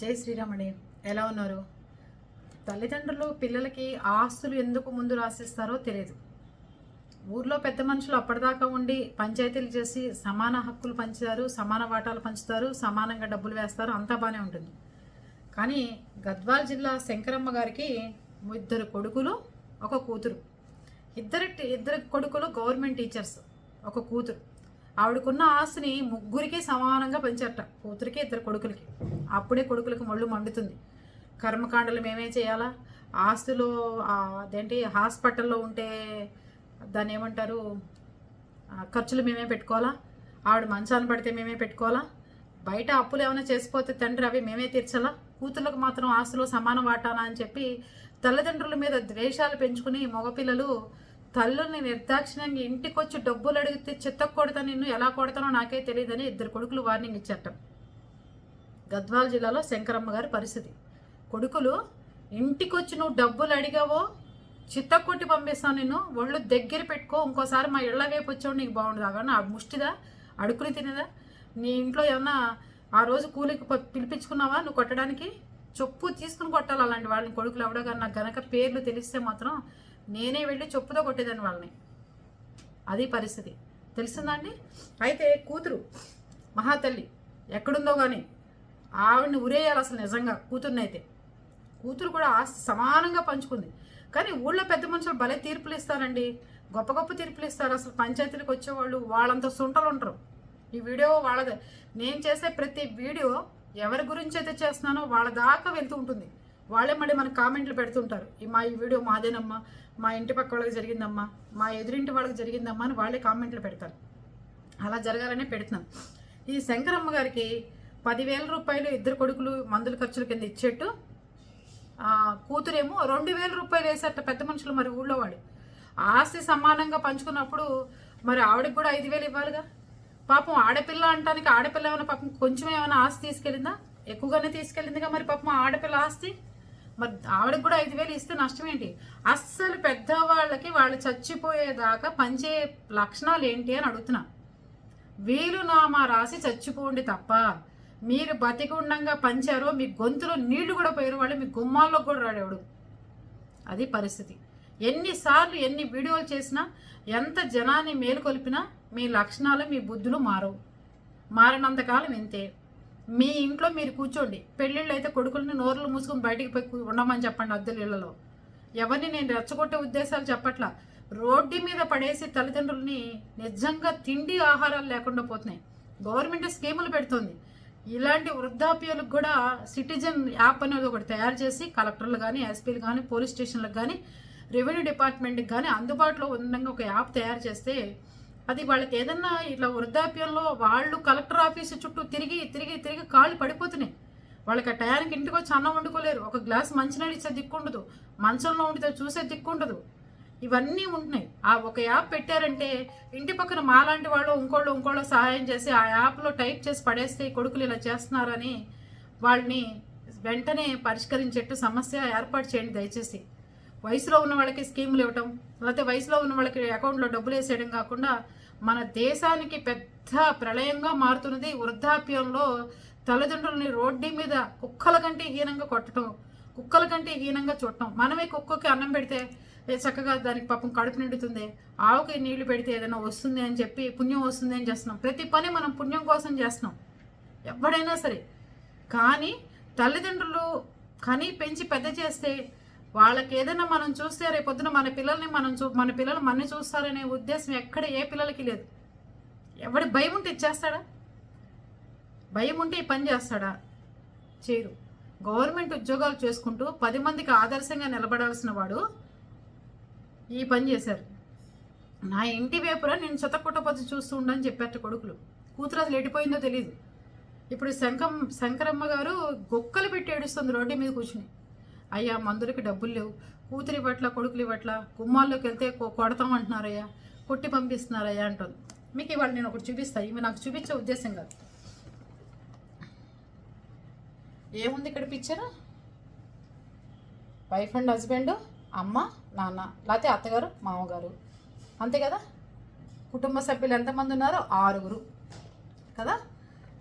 జై శ్రీరామణి ఎలా ఉన్నారు? తల్లిదండ్రులు పిల్లలకి ఆస్తులు ఎందుకు ముందు రాసిస్తారో తెలియదు ఊర్లో పెద్ద మనుషులు అప్పటిదాకా ఉండి పంచాయతీలు చేసి సమాన హక్కులు పంచుతారు సమాన వాటాలు పంచుతారు సమానంగా డబ్బులు వేస్తారు అంతా బాగానే ఉంటుంది. కానీ గద్వాల్ జిల్లా శంకరమ్మ గారికి ఇద్దరు కొడుకులు ఒక కూతురు. ఇద్దరు ఇద్దరు కొడుకులు గవర్నమెంట్ టీచర్స్ ఒక కూతురు. ఆవిడకున్న ఆస్తిని ముగ్గురికి సమానంగా పెంచారట కూతురికి ఇద్దరు కొడుకులకి. అప్పుడే కొడుకులకు మళ్ళు మండుతుంది. కర్మకాండలు మేమే చేయాలా? ఆస్తులు అదేంటి హాస్పిటల్లో ఉంటే దాన్ని ఏమంటారు? ఖర్చులు మేమే పెట్టుకోవాలా? ఆవిడ మంచాన్ని పడితే మేమే పెట్టుకోవాలా? బయట అప్పులు ఏమైనా చేసిపోతే తండ్రి అవి మేమే తీర్చాలా? కూతుర్లకు మాత్రం ఆస్తులు సమానం వాటానా అని చెప్పి తల్లిదండ్రుల మీద ద్వేషాలు పెంచుకుని మగపిల్లలు తల్లుని నిర్దాక్షిణ్యంగా ఇంటికి వచ్చి డబ్బులు అడిగితే చిత్త కొడతా నిన్ను ఎలా కొడతానో నాకే తెలియదని ఇద్దరు కొడుకులు వార్నింగ్ ఇచ్చారట గద్వాల జిల్లాలో శంకరమ్మ గారి పరిస్థితి. కొడుకులు ఇంటికి వచ్చి నువ్వు డబ్బులు అడిగావో చిత్త కొట్టి పంపిస్తాను నిన్ను ఒళ్ళు దగ్గర పెట్టుకో ఇంకోసారి మా ఇళ్ళ వైపు వచ్చావు నీకు బాగుండదు కానీ ఆ ముష్టిదా? అడుకుని తినేదా? నీ ఇంట్లో ఏమన్నా ఆ రోజు కూలికి పిలిపించుకున్నావా నువ్వు కొట్టడానికి? చొప్పు తీసుకుని కొట్టాలి అలాంటి వాళ్ళని కొడుకులు ఎవడో కానీ నాకు గనక పేర్లు తెలిస్తే మాత్రం నేనే వెళ్ళి చొప్పుతో కొట్టేదాన్ని వాళ్ళని. అది పరిస్థితి. తెలిసిందా అండి అయితే కూతురు మహాతల్లి ఎక్కడుందో కానీ ఆవిడని ఉరేయాలి అసలు నిజంగా కూతురునైతే కూతురు కూడా ఆస్తి సమానంగా పంచుకుంది. కానీ ఊళ్ళో పెద్ద మనుషులు భలే తీర్పులు ఇస్తారండి. గొప్ప గొప్ప తీర్పులు ఇస్తారు. అసలు పంచాయతీలకు వచ్చేవాళ్ళు వాళ్ళంత సుంటలు ఉంటారు ఈ వీడియో వాళ్ళదే. నేను చేసే ప్రతి వీడియో ఎవరి గురించి అయితే చేస్తున్నానో వాళ్ళ దాకా వెళ్తూ ఉంటుంది. వాళ్ళే మళ్ళీ మన కామెంట్లు పెడుతుంటారు. ఈ మా ఈ వీడియో మాదేనమ్మా మా ఇంటి పక్క వాళ్ళకి జరిగిందమ్మా మా ఎదురింటి వాళ్ళకి జరిగిందమ్మా అని వాళ్ళే కామెంట్లు పెడతారు. అలా జరగాలనే పెడుతున్నాం. ఈ శంకరమ్మ గారికి పదివేల రూపాయలు ఇద్దరు కొడుకులు మందుల ఖర్చుల కింద ఇచ్చేట్టు కూతురేమో రెండు వేల రూపాయలు వేసేట పెద్ద మనుషులు మరి ఊళ్ళో వాడు ఆస్తి సమానంగా పంచుకున్నప్పుడు మరి ఆవిడకి కూడా ఐదు వేలు ఇవ్వాలిగా? పాపం ఆడపిల్ల అంటానికి ఆడపిల్ల ఏమైనా పాపం కొంచెం ఏమైనా ఆస్తి తీసుకెళ్ళిందా? ఎక్కువగానే తీసుకెళ్ళిందిగా మరి పాపం ఆడపిల్ల ఆస్తి? మరి ఆవిడకి కూడా ఐదు వేలు ఇస్తే నష్టం ఏంటి? అస్సలు పెద్దవాళ్ళకి వాళ్ళు చచ్చిపోయేదాకా పంచే లక్షణాలు ఏంటి అని అడుగుతున్నా. వీలునామా రాసి చచ్చిపోండి తప్ప. మీరు బతికుండంగా పంచారో మీ గొంతులో నీళ్ళు కూడా పోయారు వాళ్ళు మీ గుమ్మాల్లో కూడా రాడేవాడు. అది పరిస్థితి. ఎన్నిసార్లు ఎన్ని వీడియోలు చేసినా ఎంత జనాన్ని మేలుకొల్పినా మీ లక్షణాలు మీ బుద్ధులు మారవు. మారినంతకాలం ఇంతే. మీ ఇంట్లో మీరు కూర్చోండి. పెళ్ళిళ్ళు అయితే కొడుకుల్ని నోరులు మూసుకొని బయటికి పోయి ఉండమని చెప్పండి అద్దెల ఇళ్ళలో ఎవరిని నేను రెచ్చగొట్టే ఉద్దేశాలు చెప్పట్లా. రోడ్డు మీద పడేసి తల్లిదండ్రులని నిజంగా తిండి ఆహారాలు లేకుండా పోతున్నాయి. గవర్నమెంట్ స్కీములు పెడుతోంది. ఇలాంటి వృద్ధాప్యులకు కూడా సిటిజన్ యాప్ అనేది ఒకటి తయారు చేసి కలెక్టర్లు కానీ ఎస్పీలు కానీ పోలీస్ స్టేషన్లకు కానీ రెవెన్యూ డిపార్ట్మెంట్కి కానీ అందుబాటులో ఉండగా ఒక యాప్ తయారు చేస్తే అది వాళ్ళకి ఏదన్నా ఇట్లా వృద్ధాప్యంలో వాళ్ళు కలెక్టర్ ఆఫీసు చుట్టూ తిరిగి తిరిగి తిరిగి కాళ్ళు పడిపోతున్నాయి. వాళ్ళకి ఆ టయానికి ఇంటికి వచ్చి అన్నం వండుకోలేరు. ఒక గ్లాస్ మంచినీళ్ళు ఇచ్చే దిక్కుండదు మంచంలో ఉండితే చూసే దిక్కుండదు ఇవన్నీ ఉంటున్నాయి. ఆ ఒక యాప్ పెట్టారంటే ఇంటి పక్కన మాలాంటి వాళ్ళు ఇంకోళ్ళు ఇంకోళ్ళు సహాయం చేసి ఆ యాప్లో టైప్ చేసి పడేస్తే కొడుకులు ఇలా చేస్తున్నారని వాళ్ళని వెంటనే పరిష్కరించేట్టు సమస్య ఏర్పాటు చేయండి దయచేసి. వయసులో ఉన్న వాళ్ళకి స్కీములు ఇవ్వటం లేకపోతే వయసులో ఉన్న వాళ్ళకి అకౌంట్లో డబ్బులు వేసేయడం కాకుండా మన దేశానికి పెద్ద ప్రళయంగా మారుతున్నది వృద్ధాప్యంలో తల్లిదండ్రులని రోడ్డు మీద కుక్కల కంటే హీనంగా కొట్టడం కుక్కల కంటే హీనంగా చూడటం. మనమే కుక్కకి అన్నం పెడితే చక్కగా దానికి పాపం కడుపు నిండుతుంది. ఆవుకి నీళ్ళు పెడితే ఏదైనా వస్తుంది అని చెప్పి పుణ్యం వస్తుంది అని చేస్తున్నాం. ప్రతి పని మనం పుణ్యం కోసం చేస్తున్నాం. ఎవడైనా సరే. కానీ తల్లిదండ్రులు కని పెంచి పెద్ద చేస్తే వాళ్ళకి ఏదైనా మనం చూస్తే రేపొద్దున మన పిల్లల్ని మనం చూ మన పిల్లలు మనని చూస్తారనే ఉద్దేశం ఎక్కడ ఏ పిల్లలకి లేదు. ఎవడి భయం ఉంటే ఇచ్చేస్తాడా? భయం ఉంటే ఈ పని చేస్తాడా? చేయరు గవర్నమెంట్ ఉద్యోగాలు చేసుకుంటూ పది మందికి ఆదర్శంగా నిలబడాల్సిన వాడు ఈ పని చేశారు. నా ఇంటి వేపురా నేను చెత్తకొట్టపోతే చూస్తూ ఉండని చెప్పారట కొడుకులు. కూతురు అసలు ఎడిపోయిందో తెలియదు ఇప్పుడు శంకం శంకరమ్మ గారు గొక్కలు పెట్టి ఏడుస్తుంది రోడ్డు మీద కూర్చుని. అయ్యా మందులకి డబ్బులు లేవు. కూతురి పట్ల కొడుకులు పట్ల గుమ్మాల్లోకి వెళ్తే కొడతాం అంటున్నారయ్యా కొట్టి పంపిస్తున్నారయ్యా అంటుంది. మీకు ఇవాళ నేను ఒకటి చూపిస్తాను ఇవి నాకు చూపించే ఉద్దేశం కాదు. ఏముంది ఇక్కడ పిక్చర్ వైఫ్ అండ్ హస్బెండ్ అమ్మ నాన్న లేకపోతే అత్తగారు మామగారు. అంతే కదా? కుటుంబ సభ్యులు ఎంతమంది ఉన్నారో ఆరుగురు. కదా?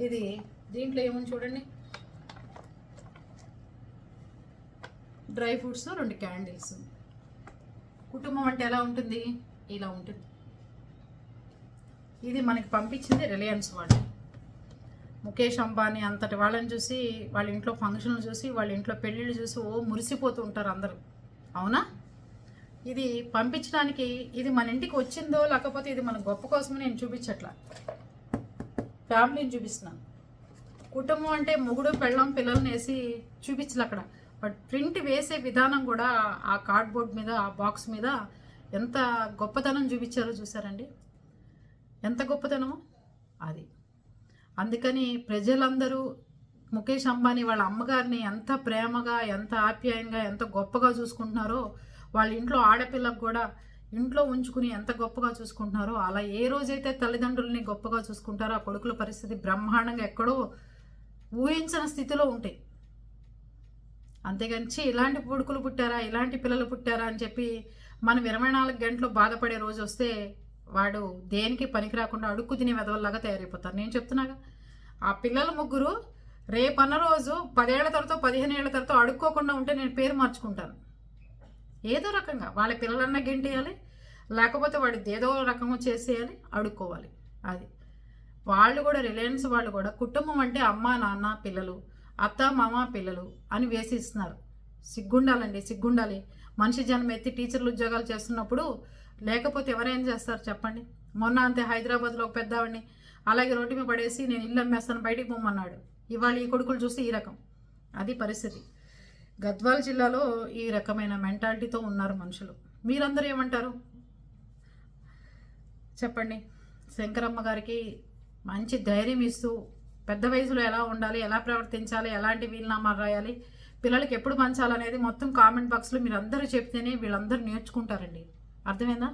ఇది దీంట్లో ఏముంది చూడండి. డ్రై ఫ్రూట్స్ రెండు క్యాండిల్స్. కుటుంబం అంటే ఎలా ఉంటుంది? ఇలా ఉంటుంది. ఇది మనకి పంపించింది రిలయన్స్ వాళ్ళు. ముఖేష్ అంబానీ అంతటి వాళ్ళని చూసి వాళ్ళ ఇంట్లో ఫంక్షన్లు చూసి వాళ్ళ ఇంట్లో పెళ్ళిళ్ళు చూసి ఓ మురిసిపోతూ ఉంటారు అందరూ. అవునా? ఇది పంపించడానికి ఇది మన ఇంటికి వచ్చిందో లేకపోతే ఇది మన గొప్ప కోసమని నేను చూపించట్లా. ఫ్యామిలీని చూపిస్తున్నాను. కుటుంబం అంటే మొగుడు పెళ్ళం పిల్లల్ని వేసి చూపించలే అక్కడ. బట్ ప్రింట్ వేసే విధానం కూడా ఆ కార్డ్బోర్డ్ మీద ఆ బాక్స్ మీద ఎంత గొప్పతనం చూపించారో చూసారండి? ఎంత గొప్పతనమో? అది. అందుకని ప్రజలందరూ ముఖేష్ అంబానీ వాళ్ళ అమ్మగారిని ఎంత ప్రేమగా ఎంత ఆప్యాయంగా ఎంత గొప్పగా చూసుకుంటున్నారో వాళ్ళ ఇంట్లో ఆడపిల్లకు కూడా ఇంట్లో ఉంచుకుని ఎంత గొప్పగా చూసుకుంటున్నారో అలా ఏ రోజైతే తల్లిదండ్రుల్ని గొప్పగా చూసుకుంటారో ఆ కొడుకుల పరిస్థితి బ్రహ్మాండంగా ఎక్కడో ఊహించిన స్థితిలో ఉంటాయి. అంతేగాని ఇలాంటి పుడుకులు పుట్టారా ఇలాంటి పిల్లలు పుట్టారా అని చెప్పి మనం ఇరవై నాలుగు గంటలు బాధపడే రోజు వస్తే వాడు దేనికి పనికి రాకుండా అడుక్కు తినే వెదవల్లాగా తయారైపోతారు. నేను చెప్తున్నాగా ఆ పిల్లల ముగ్గురు రేపన్న రోజు పదేళ్ళ తర్వాత పదిహేను ఏళ్ళ తర్వాత అడుక్కోకుండా ఉంటే నేను పేరు మార్చుకుంటాను. ఏదో రకంగా వాళ్ళ పిల్లలన్నా గెంటేయాలి లేకపోతే వాడి ఏదో రకంగా చేసేయాలి అడుక్కోవాలి. అది వాళ్ళు కూడా రిలయన్స్ వాళ్ళు కూడా కుటుంబం అంటే అమ్మ నాన్న పిల్లలు అత్త మామ పిల్లలు అని వేసి ఇస్తున్నారు సిగ్గుండాలండి సిగ్గుండాలి. మనిషి జన్మ ఎత్తి టీచర్లు ఉద్యోగాలు చేస్తున్నప్పుడు లేకపోతే ఎవరేం చేస్తారు చెప్పండి? మొన్న అంతే హైదరాబాద్లో ఒక పెద్దవాడిని అలాగే రోడ్డు మీద పడేసి నేను ఇల్లు అమ్మేస్తాను బయటికి పొమ్మన్నాడు. ఇవాళ ఈ కొడుకులు చూస్తే ఈ రకం. అది పరిస్థితి. గద్వాల జిల్లాలో ఈ రకమైన మెంటాలిటీతో ఉన్నారు మనుషులు. మీరందరూ ఏమంటారు? చెప్పండి. శంకరమ్మ గారికి మంచి ధైర్యం ఇస్తూ పెద్ద వయసులో ఎలా ఉండాలి ఎలా ప్రవర్తించాలి ఎలాంటి వీలునామాలు రాయాలి పిల్లలకి ఎప్పుడు పంచాలనేది మొత్తం కామెంట్ బాక్స్లో మీరు అందరూ చెప్తేనే వీళ్ళందరూ నేర్చుకుంటారండి. అర్థమైందా?